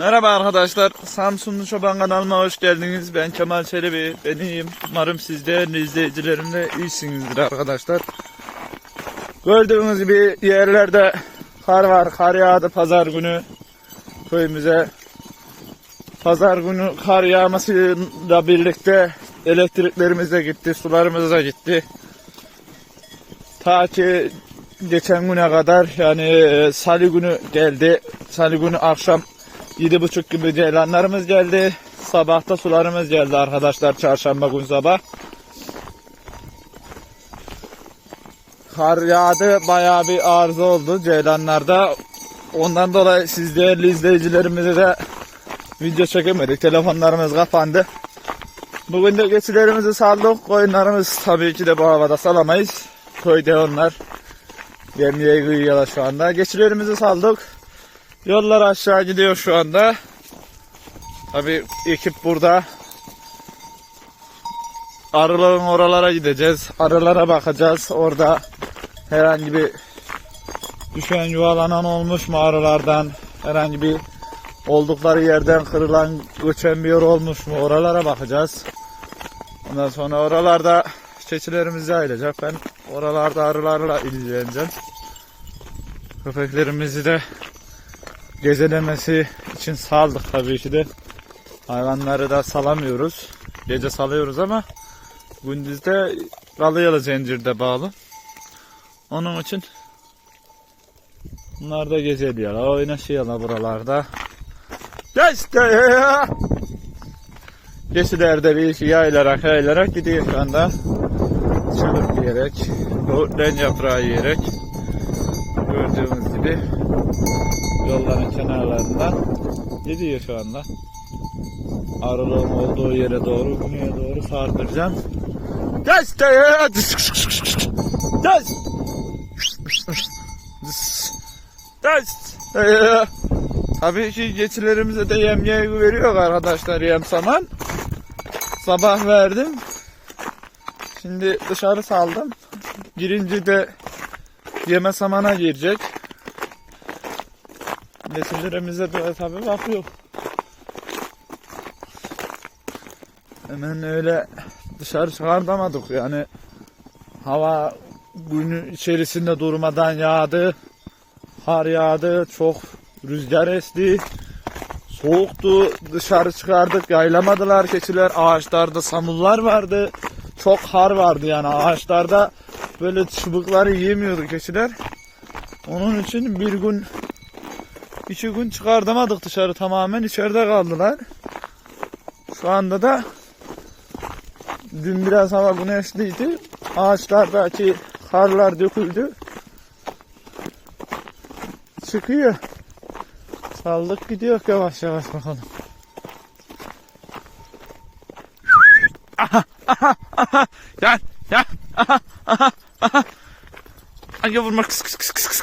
Merhaba arkadaşlar. Samsunlu Çoban kanalıma hoş geldiniz. Ben Kemal Çelebi. Ben iyiyim. Umarım siz değerli izleyicilerim de iyisinizdir arkadaşlar. Gördüğünüz gibi yerlerde kar var. Kar yağdı pazar günü köyümüze. Pazar günü kar yağmasıyla birlikte elektriklerimiz de gitti. Sularımız da gitti. Ta ki geçen güne kadar yani e, salı günü geldi. Salı günü akşam Yedi buçuk gibi ceylanlarımız geldi. Sabahta sularımız geldi arkadaşlar çarşamba gün sabah. Kar yağdı bayağı bir arıza oldu ceylanlarda. Ondan dolayı siz değerli izleyicilerimize de video çekemedik. Telefonlarımız kapandı. Bugün de geçilerimizi saldık. Koyunlarımız tabii ki de bu havada salamayız. Köyde onlar. Yemliğe kıyıyorlar şu anda. Geçilerimizi saldık. Yollar aşağı gidiyor şu anda. Tabi ekip burada. Arıların oralara gideceğiz. Arılara bakacağız. Orada herhangi bir düşen yuvalanan olmuş mu arılardan? Herhangi bir oldukları yerden kırılan göçen bir yer olmuş mu? Oralara bakacağız. Ondan sonra oralarda keçilerimizi ayılacak. Ben oralarda arılarla ilgileneceğim. Köpeklerimizi de gezelemesi için saldık tabii ki de. Hayvanları da salamıyoruz. Gece salıyoruz ama gündüzde kalıyorlar zincirde bağlı. Onun için bunlar da gezeliyorlar, oynaşıyorlar buralarda. İşte ya. Geçilerde bir iki yaylarak yaylarak gidiyor şu anda. Çığlık diyerek, böğürtlen yaprağı yiyerek gördüğünüz gibi yolların kenarlarından gidiyor şu anda. Arılığın olduğu yere doğru, güneye doğru sardıracağım. De Gaz Gaz Tabii ki geçilerimize de yem veriyor arkadaşlar yem saman. Sabah verdim. Şimdi dışarı saldım. Girince de yeme samana girecek. Nesillerimize de tabi bakıyor. Hemen öyle dışarı çıkartamadık yani. Hava günü içerisinde durmadan yağdı. Kar yağdı. Çok rüzgar esti. Soğuktu. Dışarı çıkardık. Yaylamadılar keçiler. Ağaçlarda samullar vardı. Çok har vardı yani ağaçlarda. Böyle çubukları yiyemiyordu keçiler. Onun için bir gün İki gün çıkartamadık dışarı tamamen içeride kaldılar. Şu anda da dün biraz hava güneşliydi. Ağaçlardaki karlar döküldü. Çıkıyor. Saldık gidiyor yavaş yavaş bakalım. Aha, aha, aha. Gel, gel. Aha, aha, aha. Ay vurma kıs kıs kıs kıs kıs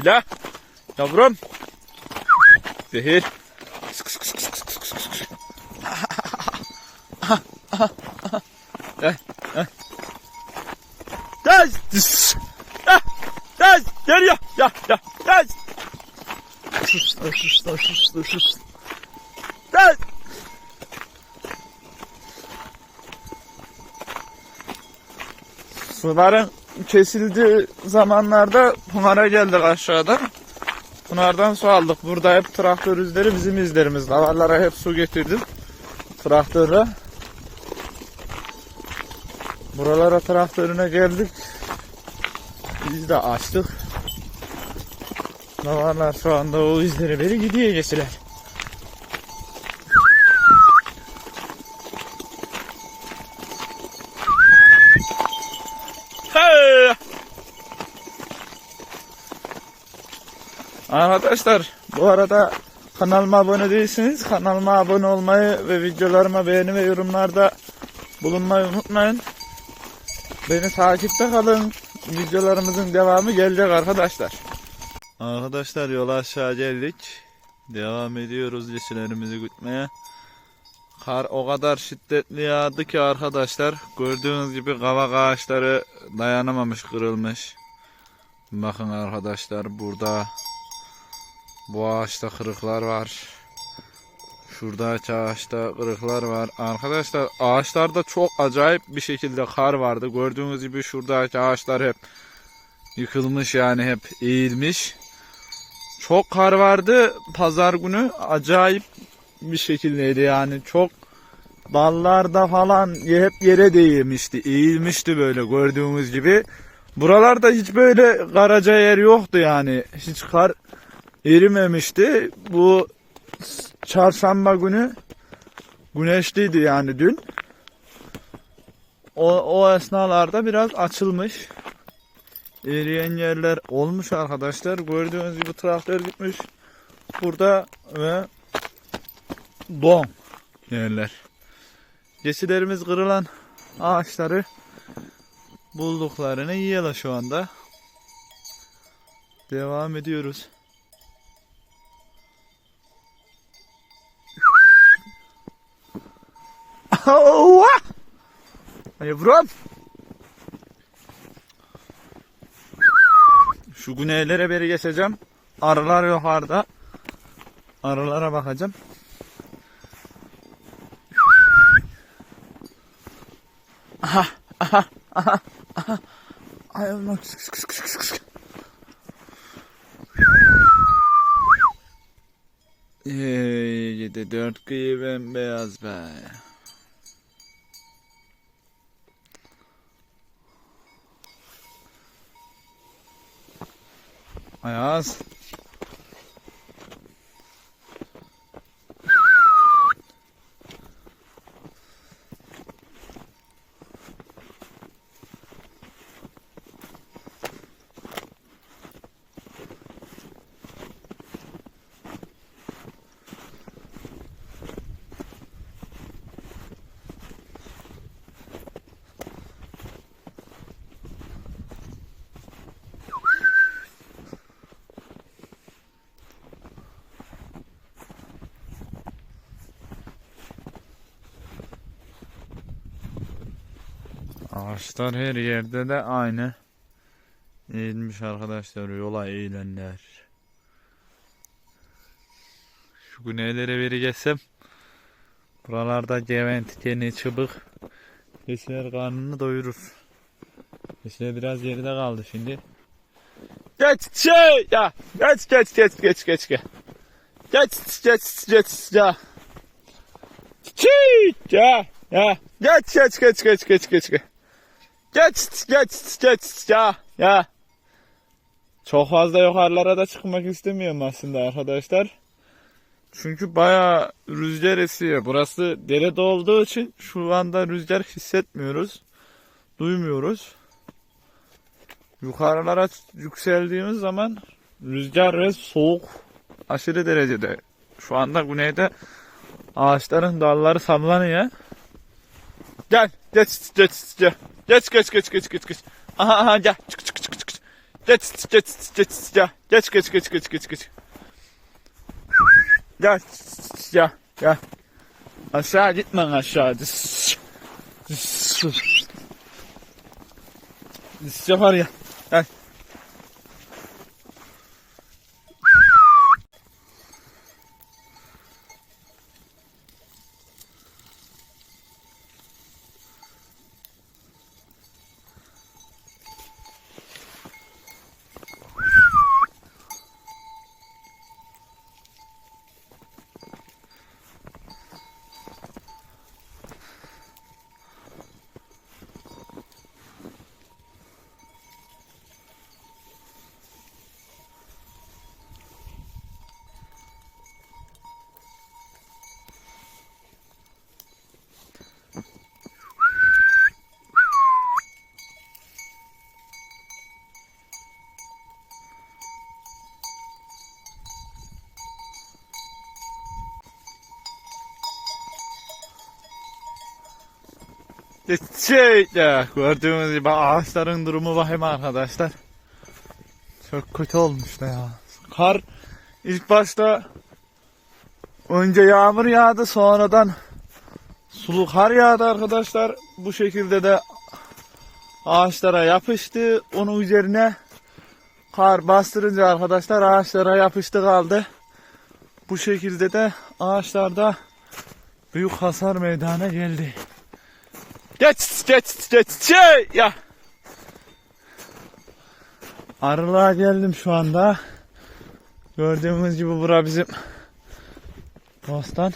Şila. Yavrum. Zehir. Kıs kıs kıs kıs kıs kıs kıs. Gel. Gel. Düş. Gel. Gel. Gel ya. Ya. Ya. Gel. Sus. Sus. Sus. Sus. Gel. Suların kesildiği zamanlarda Pınar'a geldik aşağıda. Pınar'dan su aldık. Burada hep traktör izleri bizim izlerimiz. Davarlara hep su getirdim. Traktörle. Buralara traktörüne geldik. Biz de açtık. Davarlar şu anda o izleri beri gidiyor geçiler. Arkadaşlar bu arada kanalıma abone değilseniz kanalıma abone olmayı ve videolarıma beğeni ve yorumlarda bulunmayı unutmayın. Beni takipte kalın. Videolarımızın devamı gelecek arkadaşlar. Arkadaşlar yola aşağı geldik. Devam ediyoruz yeşillerimizi gütmeye. Kar o kadar şiddetli yağdı ki arkadaşlar. Gördüğünüz gibi kavak ağaçları dayanamamış kırılmış. Bakın arkadaşlar burada bu ağaçta kırıklar var. Şuradaki ağaçta kırıklar var. Arkadaşlar ağaçlarda çok acayip bir şekilde kar vardı. Gördüğünüz gibi şuradaki ağaçlar hep yıkılmış yani hep eğilmiş. Çok kar vardı. Pazar günü acayip bir şekildeydi yani. Çok dallarda falan hep yere değmişti. Eğilmişti böyle gördüğünüz gibi. Buralarda hiç böyle karaca yer yoktu yani. Hiç kar erimemişti. Bu çarşamba günü güneşliydi yani dün. O, o esnalarda biraz açılmış. Eriyen yerler olmuş arkadaşlar. Gördüğünüz gibi traktör gitmiş. Burada ve don yerler. Geçilerimiz kırılan ağaçları bulduklarını yiyorlar şu anda. Devam ediyoruz. Yavrum! Şu güneylere beri geçeceğim. Arılar yukarıda. Arılara bakacağım. Aha, aha, aha, aha. Ay Allah. Ey gidi dört kıyı bembeyaz be. Ayaz. Ağaçlar her yerde de aynı. Eğilmiş arkadaşlar yola eğilenler. Şu güneylere beri geçsem. Buralarda gevent, keni, çıbık. Keçiler karnını doyurur. Keçiler biraz geride kaldı şimdi. Geç şey ya. Geç geç geç geç geç geç. Geç geç geç ya. Çiğ ya ya. Geç geç geç geç geç geç geç. Geç geç geç ya ya. Çok fazla yukarılara da çıkmak istemiyorum aslında arkadaşlar. Çünkü baya rüzgar esiyor. Burası derede olduğu için şu anda rüzgar hissetmiyoruz. Duymuyoruz. Yukarılara yükseldiğimiz zaman rüzgar ve soğuk aşırı derecede. Şu anda güneyde ağaçların dalları sallanıyor. Gel geç geç geç. Geç geç geç geç geç geç. Aha aha gel. Çık çık çık çık. Geç geç geç ya. Geç geç geç geç geç geç. Gel ya ya. Aşağı gitme aşağı. Yapar ya. Gel. Ya gördüğünüz gibi ağaçların durumu vahim arkadaşlar. Çok kötü olmuş da ya. Kar ilk başta önce yağmur yağdı sonradan sulu kar yağdı arkadaşlar. Bu şekilde de ağaçlara yapıştı. Onun üzerine kar bastırınca arkadaşlar ağaçlara yapıştı kaldı. Bu şekilde de ağaçlarda büyük hasar meydana geldi. Geç geç geç şey ya. Arılığa geldim şu anda. Gördüğünüz gibi bura bizim bostan.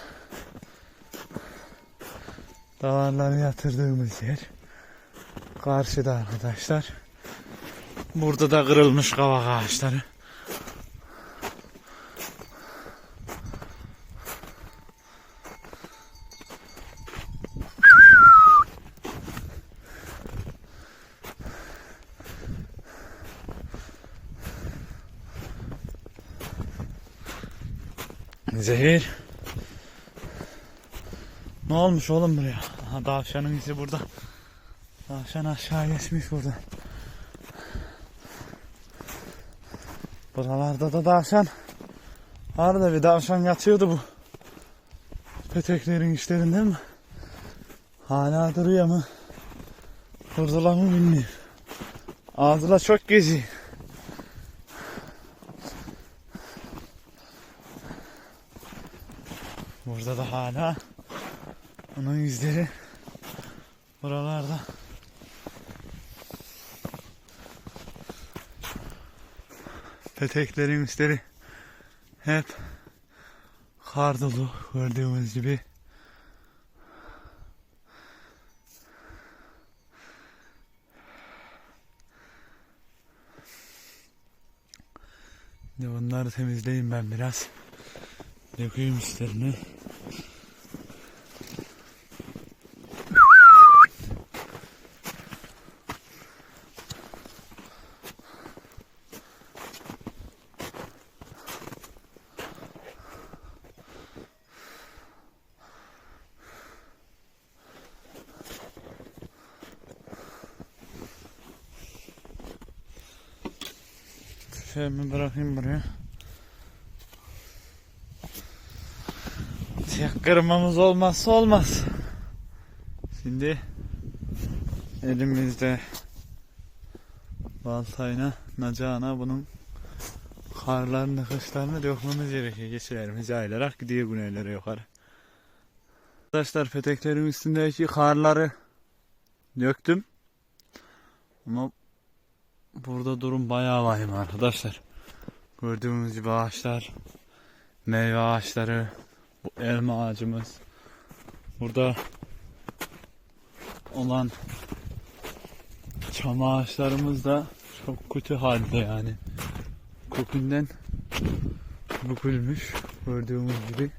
Davarları yatırdığımız yer. Karşıda arkadaşlar. Burada da kırılmış kavak ağaçları. Zehir. Ne olmuş oğlum buraya? Aha tavşanın izi burada. Tavşan aşağı geçmiş buradan. Buralarda da tavşan. Arada bir tavşan yatıyordu bu. Peteklerin işlerinde mi? Hala duruyor mu? Durdular mı bilmiyorum. Ağzıla çok geziyor. Burada da hala onun izleri buralarda. Peteklerin üstleri hep kar dolu gördüğümüz gibi. Şimdi bunları temizleyeyim ben biraz. Dökeyim üstlerini. Şeyimi bırakayım buraya. Tek kırmamız olmazsa olmaz. Şimdi elimizde baltayla nacağına bunun karlarını kışlarını dökmemiz gerekiyor. Geçilerimiz yaylarak gidiyor güneylere yukarı. Arkadaşlar peteklerin üstündeki karları döktüm. Ama burada durum bayağı vahim arkadaşlar. Gördüğünüz gibi ağaçlar, meyve ağaçları, bu elma ağacımız. Burada olan çam ağaçlarımız da çok kötü halde yani. Kökünden bükülmüş gördüğünüz gibi.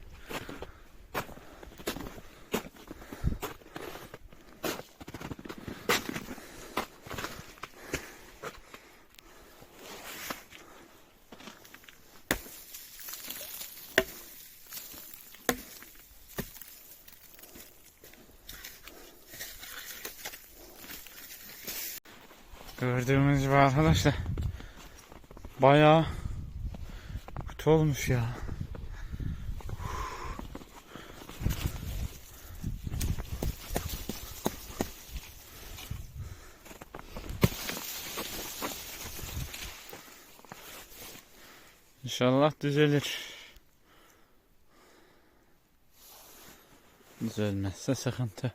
Gördüğünüz gibi arkadaşlar bayağı kötü olmuş ya. İnşallah düzelir. Düzelmezse sıkıntı.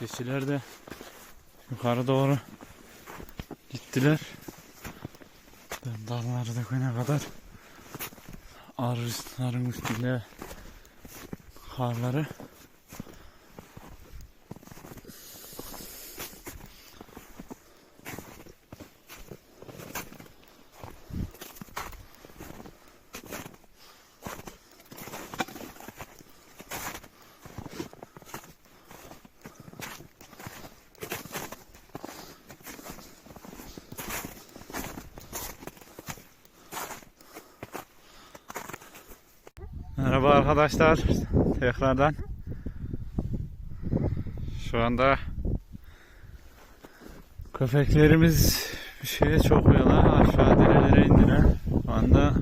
Keçiler de yukarı doğru gittiler. Ben dalları dökene kadar arıların üstünde karları Merhaba arkadaşlar. Tekrardan. Şu anda köpeklerimiz bir şeye çok yola aşağı derelere indiler. Şu anda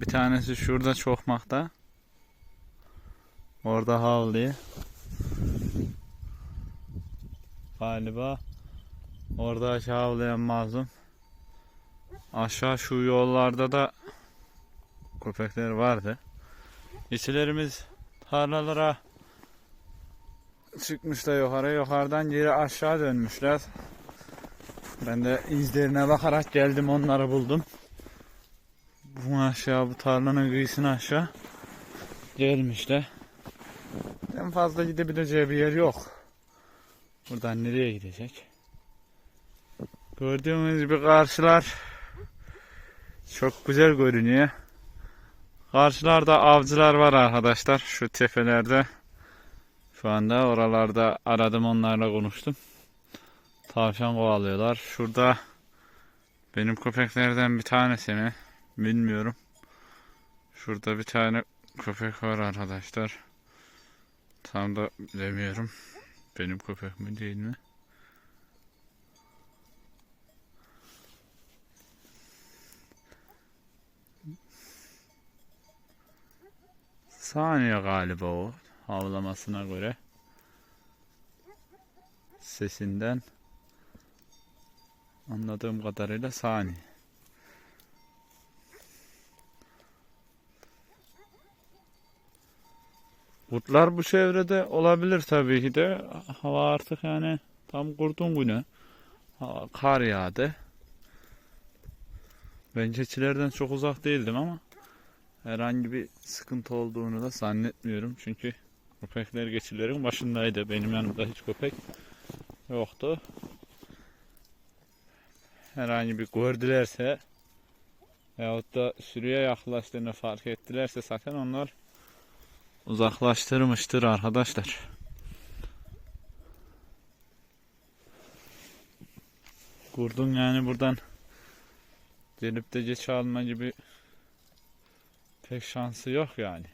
bir tanesi şurada çokmakta. Orada havlıyor. galiba. Orada aşağı avlayan mazlum. Aşağı şu yollarda da köpekler vardı. İçilerimiz tarlalara çıkmışlar yukarı. Yukarıdan geri aşağı dönmüşler. Ben de izlerine bakarak geldim onları buldum. Bu aşağı bu tarlanın kıyısına aşağı gelmişler. En fazla gidebileceği bir yer yok. Buradan nereye gidecek? Gördüğünüz gibi karşılar çok güzel görünüyor. Karşılarda avcılar var arkadaşlar şu tepelerde. Şu anda oralarda aradım onlarla konuştum. Tavşan kovalıyorlar. Şurada benim köpeklerden bir tanesi mi? Bilmiyorum. Şurada bir tane köpek var arkadaşlar. Tam da demiyorum. Benim köpek mi değil mi? Saniye galiba o havlamasına göre. Sesinden anladığım kadarıyla saniye. Kurtlar bu çevrede olabilir tabii ki de. Hava artık yani tam kurtun günü. Kar yağdı. Ben keçilerden çok uzak değildim ama herhangi bir sıkıntı olduğunu da zannetmiyorum. Çünkü köpekler geçilerin başındaydı. Benim yanımda hiç köpek yoktu. Herhangi bir gördülerse veyahut da sürüye yaklaştığını fark ettilerse zaten onlar uzaklaştırmıştır arkadaşlar. Kurdun yani buradan gelip de geç alma gibi pek şansı yok yani.